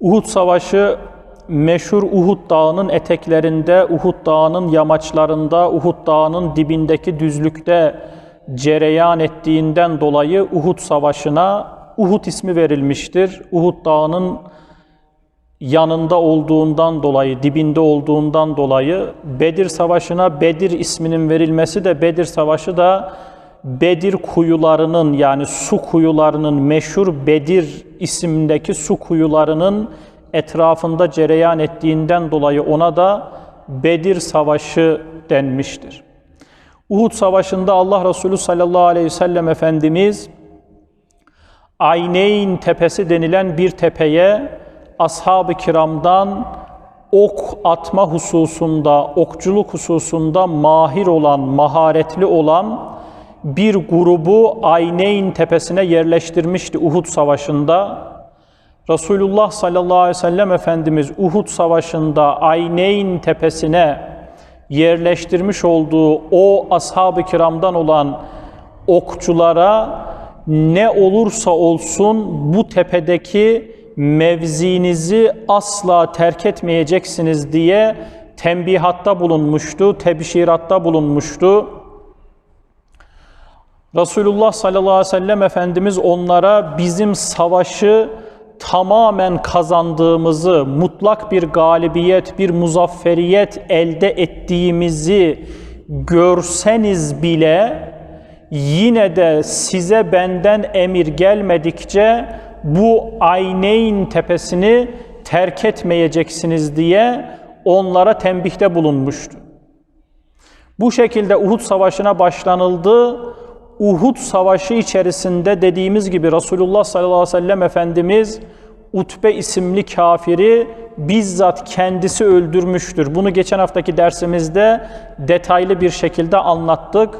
Uhud Savaşı meşhur Uhud Dağı'nın eteklerinde, Uhud Dağı'nın yamaçlarında, Uhud Dağı'nın dibindeki düzlükte cereyan ettiğinden dolayı Uhud Savaşı'na Uhud ismi verilmiştir. Uhud Dağı'nın yanında olduğundan dolayı, dibinde olduğundan dolayı Bedir Savaşı'na Bedir isminin verilmesi de Bedir Savaşı da Bedir kuyularının yani su kuyularının meşhur Bedir isimdeki su kuyularının etrafında cereyan ettiğinden dolayı ona da Bedir Savaşı denmiştir. Uhud Savaşı'nda Allah Resulü sallallahu aleyhi ve sellem Efendimiz Ayneyn tepesi denilen bir tepeye ashab-ı kiramdan ok atma hususunda, okçuluk hususunda mahir olan, maharetli olan bir grubu Ayneyn tepesine yerleştirmişti Uhud Savaşı'nda. Resulullah sallallahu aleyhi ve sellem Efendimiz Uhud Savaşı'nda Ayneyn tepesine yerleştirmiş olduğu o ashab-ı kiramdan olan okçulara ne olursa olsun bu tepedeki mevzinizi asla terk etmeyeceksiniz diye tembihatta bulunmuştu, tebşiratta bulunmuştu. Resulullah sallallahu aleyhi ve sellem Efendimiz onlara bizim savaşı tamamen kazandığımızı, mutlak bir galibiyet, bir muzafferiyet elde ettiğimizi görseniz bile yine de size benden emir gelmedikçe bu Ayneyn tepesini terk etmeyeceksiniz diye onlara tembihte bulunmuştu. Bu şekilde Uhud Savaşı'na başlanıldı. Uhud Savaşı içerisinde dediğimiz gibi Resulullah sallallahu aleyhi ve sellem Efendimiz Utbe isimli kafiri bizzat kendisi öldürmüştür. Bunu geçen haftaki dersimizde detaylı bir şekilde anlattık.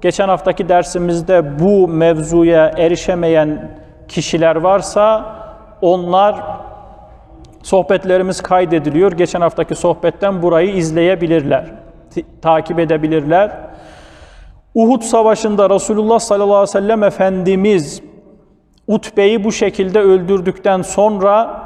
Geçen haftaki dersimizde bu mevzuya erişemeyen kişiler varsa onlar sohbetlerimiz kaydediliyor. Geçen haftaki sohbetten burayı izleyebilirler, takip edebilirler. Uhud Savaşı'nda Resulullah sallallahu aleyhi ve sellem Efendimiz Utbe'yi bu şekilde öldürdükten sonra